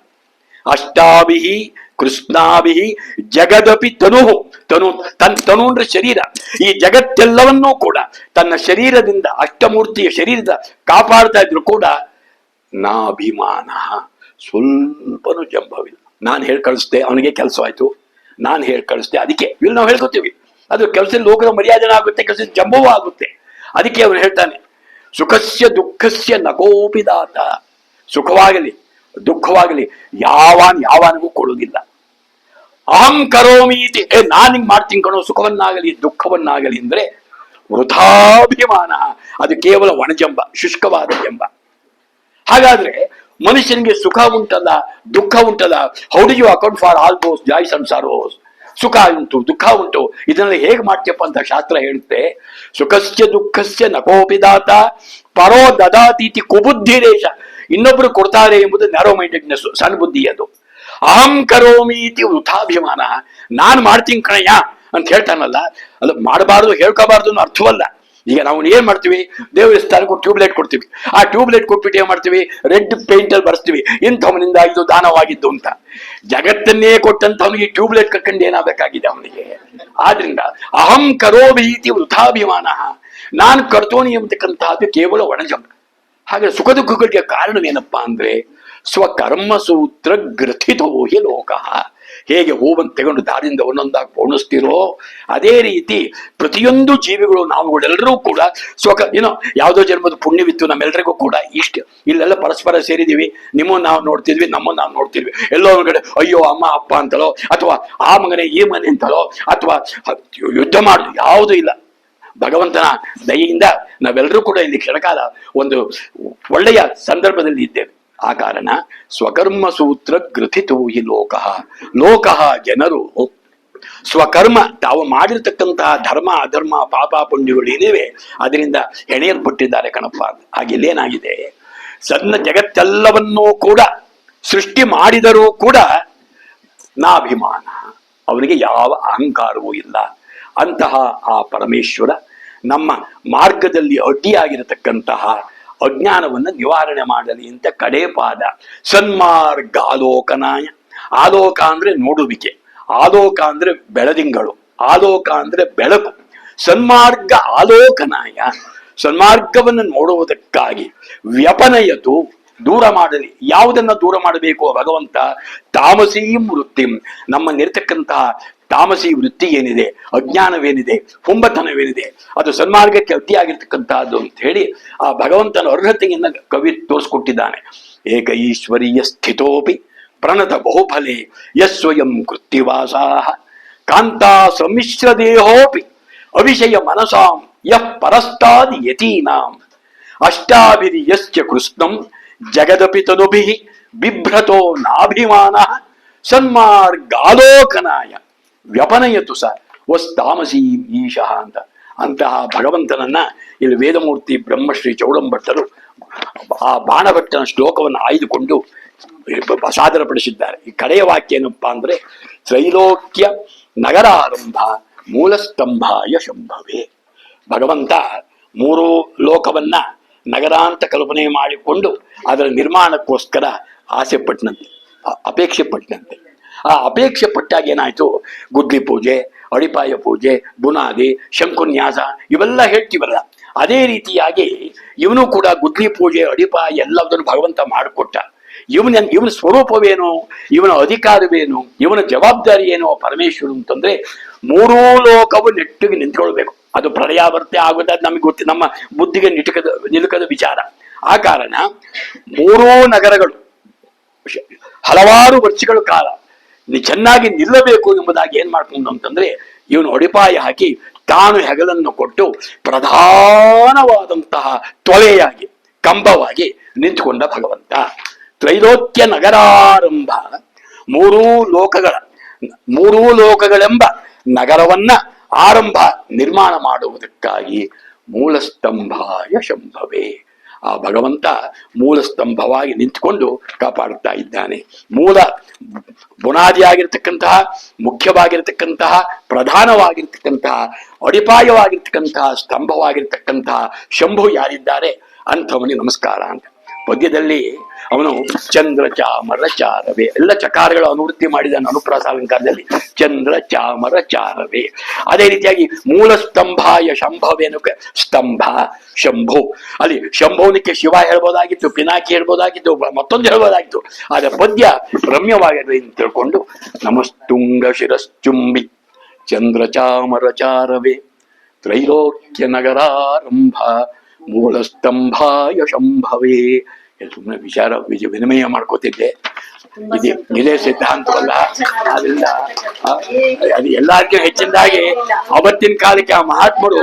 ಅಷ್ಟಾಭಿಹಿ ಕೃಷ್ಣಾಭಿಹಿ ಜಗದಪಿ ತನು ತನು ತನ್ ತನು ಅಂದ್ರೆ ಶರೀರ. ಈ ಜಗತ್ತೆಲ್ಲವನ್ನೂ ಕೂಡ ತನ್ನ ಶರೀರದಿಂದ, ಅಷ್ಟಮೂರ್ತಿಯ ಶರೀರದ ಕಾಪಾಡ್ತಾ ಇದ್ರು ಕೂಡ ನಾ ಅಭಿಮಾನ ಸ್ವಲ್ಪನೂ ಜಂಭವಿಲ್ಲ ನಾನು ಹೇಳಿ ಕಳಿಸ್ದೆ, ಅವನಿಗೆ ಕೆಲಸ ಆಯ್ತು ನಾನು ಹೇಳಿ ಕಳಿಸ್ದೆ, ಅದಕ್ಕೆ. ಇಲ್ಲಿ ನಾವು ಹೇಳ್ಕೊತೀವಿ. ಅದು ಕೆಲಸ ಲೋಕದ ಮರ್ಯಾದೆನ ಆಗುತ್ತೆ ಕೆಲಸ ಜಂಬವೂ ಆಗುತ್ತೆ. ಅದಕ್ಕೆ ಅವನು ಹೇಳ್ತಾನೆ, ಸುಖಸ್ಯ ದುಃಖಸ್ಯ ನಗೋಪಿದಾತ ಸುಖವಾಗಲಿ ದುಃಖವಾಗಲಿ. ಯಾವಾನ್ ಯಾವಾನಿಗೂ ಕೊಡುವುದಿಲ್ಲ. ಅಹಂ ಕರೋಮಿ ಇತಿ. ಏ, ನಾನು ಮಾಡ್ತೀನಿ ಕಣೋ, ಸುಖವನ್ನಾಗಲಿ, ದುಃಖವನ್ನಾಗಲಿ ಅಂದ್ರೆ ವೃಥಾಭಿಮಾನ. ಅದು ಕೇವಲ ಒಣಜಂಬ, ಶುಷ್ಕವಾದ ಜಂಬ. ಹಾಗಾದ್ರೆ ಮನುಷ್ಯನಿಗೆ ಸುಖ ಉಂಟಲ್ಲ, ದುಃಖ ಉಂಟಲ್ಲ. How do you account for all those joy ಸಂಸಾರೋಸ್ sorrows ಸುಖ ಉಂಟು, ದುಃಖ ಉಂಟು. ಇದನ್ನೆಲ್ಲ ಹೇಗೆ ಮಾಡ್ತೀಯಪ್ಪ ಅಂತ ಶಾಸ್ತ್ರ ಹೇಳುತ್ತೆ. ಸುಖಸ್ಯ ದುಃಖಸ್ಯ ನಕೋಪಿದಾತ ಪರೋ ದದಾತೀತಿ ಕುಬುದ್ಧಿರೇಶ. ಇನ್ನೊಬ್ರು ಕೊಡ್ತಾರೆ ಎಂಬುದು ನ್ಯಾರೋ ಮೈಂಡೆಡ್ನೆಸ್ ಸಣ್ಣ ಬುದ್ಧಿ ಅದು. ಅಹಂ ಕರೋಮಿ ಇತಿ ವೃಥಾಭಿಮಾನ. ನಾನ್ ಮಾಡ್ತೀನಿ ಕಣಯ್ಯ ಅಂತ ಹೇಳ್ತಾನಲ್ಲ, ಅದು ಮಾಡಬಾರ್ದು, ಹೇಳ್ಕೋಬಾರ್ದು ಅನ್ನೋ ಅರ್ಥವಲ್ಲ. ಈಗ ನಾವು ಏನ್ ಮಾಡ್ತೀವಿ? ದೇವಸ್ಥಾನಕ್ಕೂ ಸ್ಥಾನಕ್ಕೆ ಟ್ಯೂಬ್ಲೈಟ್ ಕೊಡ್ತೀವಿ. ಆ ಟ್ಯೂಬ್ಲೈಟ್ ಕೊಟ್ಬಿಟ್ಟು ಏನ್ ಮಾಡ್ತೀವಿ? ರೆಡ್ ಪೇಂಟ್ ಅಲ್ಲಿ ಬರ್ಸ್ತೀವಿ. ಇಂಥವನಿಂದ ಇದು ದಾನವಾಗಿದ್ದು ಅಂತ. ಜಗತ್ತನ್ನೇ ಕೊಟ್ಟಂತವನಿಗೆ ಟ್ಯೂಬ್ಲೈಟ್ ಕಟ್ಕೊಂಡು ಏನಾಗಬೇಕಾಗಿದೆ ಅವನಿಗೆ? ಆದ್ರಿಂದ, ಅಹಂ ಕರೋಭೀತಿ ವೃಥಾಭಿಮಾನ. ನಾನು ಕರ್ತೋನಿ ಎಂಬತಕ್ಕಂತಹದ್ದು ಕೇವಲ ಒಣಜಂ ಹಾಗೆ ಸುಖ ದುಃಖಗಳಿಗೆ ಕಾರಣವೇನಪ್ಪ ಅಂದ್ರೆ ಸ್ವಕರ್ಮ ಸೂತ್ರ ಗ್ರಥಿತೋ ಹಿ ಲೋಕ. ಹೇಗೆ ಹೂವನ್ನು ತಗೊಂಡು ದಾರಿಯಿಂದ ಒಂದೊಂದಾಗಿ ಪೋಣಿಸ್ತಿರೋ ಅದೇ ರೀತಿ ಪ್ರತಿಯೊಂದು ಜೀವಿಗಳು ನಾವುಗಳೆಲ್ಲರೂ ಕೂಡ ಸ್ವಕ, ಏನೋ ಯಾವುದೋ ಜನ್ಮದ ಪುಣ್ಯವಿತ್ತು ನಮ್ಮೆಲ್ಲರಿಗೂ ಕೂಡ ಇಷ್ಟ. ಇಲ್ಲೆಲ್ಲ ಪರಸ್ಪರ ಸೇರಿದೀವಿ ನಿಮ್ಮನ್ನು ನಾವು ನೋಡ್ತಿದ್ವಿ, ನಮ್ಮನ್ನು ನಾವು ನೋಡ್ತಿದ್ವಿ. ಎಲ್ಲೋ ಕಡೆ ಅಯ್ಯೋ, ಅಮ್ಮ, ಅಪ್ಪ ಅಂತಲೋ, ಅಥವಾ ಆ ಮಗನೇ ಈ ಮನೆ ಅಂತಲೋ, ಅಥವಾ ಯುದ್ಧ ಮಾಡುದು ಯಾವುದೂ ಇಲ್ಲ. ಭಗವಂತನ ದಯೆಯಿಂದ ನಾವೆಲ್ಲರೂ ಕೂಡ ಇಲ್ಲಿ ಕ್ಷಣಕಾಲ ಒಂದು ಒಳ್ಳೆಯ ಸಂದರ್ಭದಲ್ಲಿ ಇದ್ದೇವೆ. ಆ ಕಾರಣ ಸ್ವಕರ್ಮ ಸೂತ್ರ ಗ್ರಥಿತು ಈ ಲೋಕಃ. ಲೋಕಃ ಜನರು ಸ್ವಕರ್ಮ ತಾವು ಮಾಡಿರ್ತಕ್ಕಂತಹ ಧರ್ಮ, ಅಧರ್ಮ, ಪಾಪ, ಪುಣ್ಯಗಳು ಏನಿವೆ ಅದರಿಂದ ಹೆಣೆಯಲ್ಪಟ್ಟಿದ್ದಾರೆ ಕಣಪ್ಪ. ಹಾಗೆ ಇಲ್ಲೇನಾಗಿದೆ? ಸಣ್ಣ ಜಗತ್ತೆಲ್ಲವನ್ನೂ ಕೂಡ ಸೃಷ್ಟಿ ಮಾಡಿದರೂ ಕೂಡ ನಾಭಿಮಾನ. ಅವನಿಗೆ ಯಾವ ಅಹಂಕಾರವೂ ಇಲ್ಲ. ಅಂತಹ ಆ ಪರಮೇಶ್ವರ ನಮ್ಮ ಮಾರ್ಗದಲ್ಲಿ ಅಡ್ಡಿಯಾಗಿರತಕ್ಕಂತಹ ಅಜ್ಞಾನವನ್ನು ನಿವಾರಣೆ ಮಾಡಲಿ ಅಂತ ಕಡೇ ಪಾದ ಸನ್ಮಾರ್ಗ ಆಲೋಕನಾಯ ಆಲೋಕ ಅಂದ್ರೆ ನೋಡುವಿಕೆ, ಆಲೋಕ ಅಂದ್ರೆ ಬೆಳದಿಂಗಳು, ಆಲೋಕ ಅಂದ್ರೆ ಬೆಳಕು. ಸನ್ಮಾರ್ಗ ಆಲೋಕನಾಯ, ಸನ್ಮಾರ್ಗವನ್ನು ನೋಡುವುದಕ್ಕಾಗಿ ವ್ಯಪನಯತು ದೂರ ಮಾಡಲಿ. ಯಾವುದನ್ನ ದೂರ ಮಾಡಬೇಕು ಭಗವಂತ? ತಾಮಸೀ ನಮ್ಮ ನಮ್ಮಲ್ಲಿರ್ತಕ್ಕಂತಹ ತಾಮಸಿ ವೃತ್ತಿ ಏನಿದೆ, ಅಜ್ಞಾನವೇನಿದೆ ಹುಂಬತನವೇನಿದೆ ಅದು ಸನ್ಮಾರ್ಗಕ್ಕೆ ಅಡ್ಡಿಯಾಗಿರ್ತಕ್ಕಂತಹದ್ದು ಅಂತ ಹೇಳಿ ಆ ಭಗವಂತನ ಅರ್ಹತೆಯನ್ನ ಕವಿ ತೋರಿಸ್ಕೊಟ್ಟಿದ್ದಾನೆ. ಏಕ ಈಶ್ವರೀಯ ಸ್ಥಿತೋಪಿ ಪ್ರಣತ ಬಹುಫಲೆ ಯಸ್ವಯಂ ಕೃತ್ಯವಾಸಾಹ ಕಾಂತಾ ಸಮ್ಮಿಶ್ರ ದೇಹೋಪಿ ಅವಿಷಯ ಮನಸಾಂ ಯಃ ಪರಸ್ತಾದಿ ಯತೀನಾಂ ಅಷ್ಟಾಭಿರಿ ಯಶ್ಚ ಕೃಷ್ಣಂ ಜಗದಪಿ ತನುಭಿ ಬಿಭ್ರತೋ ನಾಭಿಮಾನ ಸನ್ಮಾರ್ಗಾಲೋಕನಾಯ ವ್ಯಪನಯತು ಸ. ವಸ್ತಾಮಸೀ ಈಶಃ ಅಂತ. ಅಂತಹ ಭಗವಂತನನ್ನ ಇಲ್ಲಿ ವೇದಮೂರ್ತಿ ಬ್ರಹ್ಮಶ್ರೀ ಚೌಡಂಭಟ್ಟರು ಆ ಬಾಣಭಟ್ಟನ ಶ್ಲೋಕವನ್ನು ಆಯ್ದುಕೊಂಡು ಸಾದರಪಡಿಸಿದ್ದಾರೆ. ಈ ಕಡೆಯ ವಾಕ್ಯ ಏನಪ್ಪಾ ಅಂದ್ರೆ, ತ್ರೈಲೋಕ್ಯ ನಗರಾರಂಭ ಮೂಲಸ್ತಂಭಾಯ ಶಂಭವೇ. ಭಗವಂತ ಮೂರು ಲೋಕವನ್ನ ನಗರ ಅಂತ ಕಲ್ಪನೆ ಮಾಡಿಕೊಂಡು ಅದರ ನಿರ್ಮಾಣಕ್ಕೋಸ್ಕರ ಆಸೆ ಪಟ್ಟನಂತೆ ಅಪೇಕ್ಷೆ ಪಟ್ಟನಂತೆ ಆ ಅಪೇಕ್ಷೆ ಪಟ್ಟಾಗ ಏನಾಯ್ತು? ಗುದ್ಲಿ ಪೂಜೆ, ಅಡಿಪಾಯ ಪೂಜೆ, ಬುನಾದಿ, ಶಂಕುನ್ಯಾಸ ಇವೆಲ್ಲ ಹೇಳ್ತೀವಲ್ಲ. ಅದೇ ರೀತಿಯಾಗಿ ಇವನು ಕೂಡ ಗುದ್ಲಿ ಪೂಜೆ, ಅಡಿಪಾಯ ಎಲ್ಲದನ್ನು ಭಗವಂತ ಮಾಡಿಕೊಟ್ಟ. ಇವನ ಇವನ ಸ್ವರೂಪವೇನು? ಇವನ ಅಧಿಕಾರವೇನು? ಇವನ ಜವಾಬ್ದಾರಿ ಏನು ಪರಮೇಶ್ವರ ಅಂತಂದ್ರೆ ಮೂರೂ ಲೋಕವು ನೆಟ್ಟಿಗೆ ನಿಂತ್ಕೊಳ್ಬೇಕು. ಅದು ಪ್ರಳಯಾವರ್ತಿ ಆಗುತ್ತೆ ಅದು ನಮಗೆ ಗೊತ್ತಿ, ನಮ್ಮ ಬುದ್ಧಿಗೆ ನಿಟುಕದ, ನಿಲುಕದ ವಿಚಾರ. ಆ ಕಾರಣ ಮೂರೂ ನಗರಗಳು ಹಲವಾರು ವರ್ಷಗಳ ಕಾಲ ಚೆನ್ನಾಗಿ ನಿಲ್ಲಬೇಕು ಎಂಬುದಾಗಿ ಏನ್ ಮಾಡ್ಕೊಂಡು ಅಂತಂದ್ರೆ, ಇವನು ಅಡಿಪಾಯ ಹಾಕಿ ತಾನು ಹೆಗಲನ್ನು ಕೊಟ್ಟು ಪ್ರಧಾನವಾದಂತಹ ತೊಲೆಯಾಗಿ ಕಂಬವಾಗಿ ನಿಂತುಕೊಂಡ ಭಗವಂತ. ತ್ರೈಲೋಕ್ಯ ನಗರಾರಂಭ. ಮೂರೂ ಲೋಕಗಳ, ಮೂರೂ ಲೋಕಗಳೆಂಬ ನಗರವನ್ನ ಆರಂಭ ನಿರ್ಮಾಣ ಮಾಡುವುದಕ್ಕಾಗಿ ಮೂಲಸ್ತಂಭಾಯ ಶಂಭವೇ. ಆ ಭಗವಂತ ಮೂಲ ಸ್ತಂಭವಾಗಿ ನಿಂತುಕೊಂಡು ಕಾಪಾಡುತ್ತಾ ಇದ್ದಾನೆ. ಮೂಲ ಬುನಾದಿಯಾಗಿರ್ತಕ್ಕಂತಹ, ಮುಖ್ಯವಾಗಿರತಕ್ಕಂತಹ, ಪ್ರಧಾನವಾಗಿರ್ತಕ್ಕಂತಹ, ಅಡಿಪಾಯವಾಗಿರ್ತಕ್ಕಂತಹ, ಸ್ತಂಭವಾಗಿರ್ತಕ್ಕಂತಹ ಶಂಭು ಯಾರಿದ್ದಾರೆ? ಅಂಥವನಿಗೆ ನಮಸ್ಕಾರ ಅಂತ. ಪದ್ಯದಲ್ಲಿ ಅವನು ಚಂದ್ರ ಚಾಮರ ಚಾರವೇ. ಎಲ್ಲ ಚಕಾರಗಳು ಅನುವೃತ್ತಿ ಮಾಡಿದ ಅನುಪ್ರಾಸ ಅಲಂಕಾರದಲ್ಲಿ. ಚಂದ್ರ ಚಾಮರ ಚಾರವೇ. ಅದೇ ರೀತಿಯಾಗಿ ಮೂಲ ಸ್ತಂಭಾಯ ಶಂಭವೇನು ಸ್ತಂಭ, ಶಂಭು. ಅಲ್ಲಿ ಶಂಭುವನಿಗೆ ಶಿವ ಹೇಳ್ಬೋದಾಗಿತ್ತು, ಪಿನಾಕಿ ಹೇಳ್ಬೋದಾಗಿತ್ತು, ಮತ್ತೊಂದು ಹೇಳ್ಬೋದಾಗಿತ್ತು. ಆದ್ರೆ ಪದ್ಯ ರಮ್ಯವಾಗಿದೆ ಅಂತ ತಿಳ್ಕೊಂಡು ನಮಸ್ತುಂಗ ಶಿರಶ್ಚುಂಬಿ, ಚಂದ್ರ ಚಾಮರ ಚಾರವೇ. ತ್ರೈಲೋಕ್ಯ ನಗರಾರಂಭ. ಮೂಲ ಸ್ತಂಭಾಯ ಶಂಭವೇ ಸುಮ್ಮನೆ ವಿಚಾರ ವಿಜಯ ವಿನಿಮಯ ಮಾಡ್ಕೋತಿದ್ದೆ. ಇದೆ ಇದೇ ಸಿದ್ಧಾಂತವಲ್ಲ. ಅದರಿಂದ ಅದು ಎಲ್ಲಾರ್ಗೂ ಹೆಚ್ಚಿನದಾಗಿ ಅವತ್ತಿನ ಕಾಲಕ್ಕೆ ಆ ಮಹಾತ್ಮರು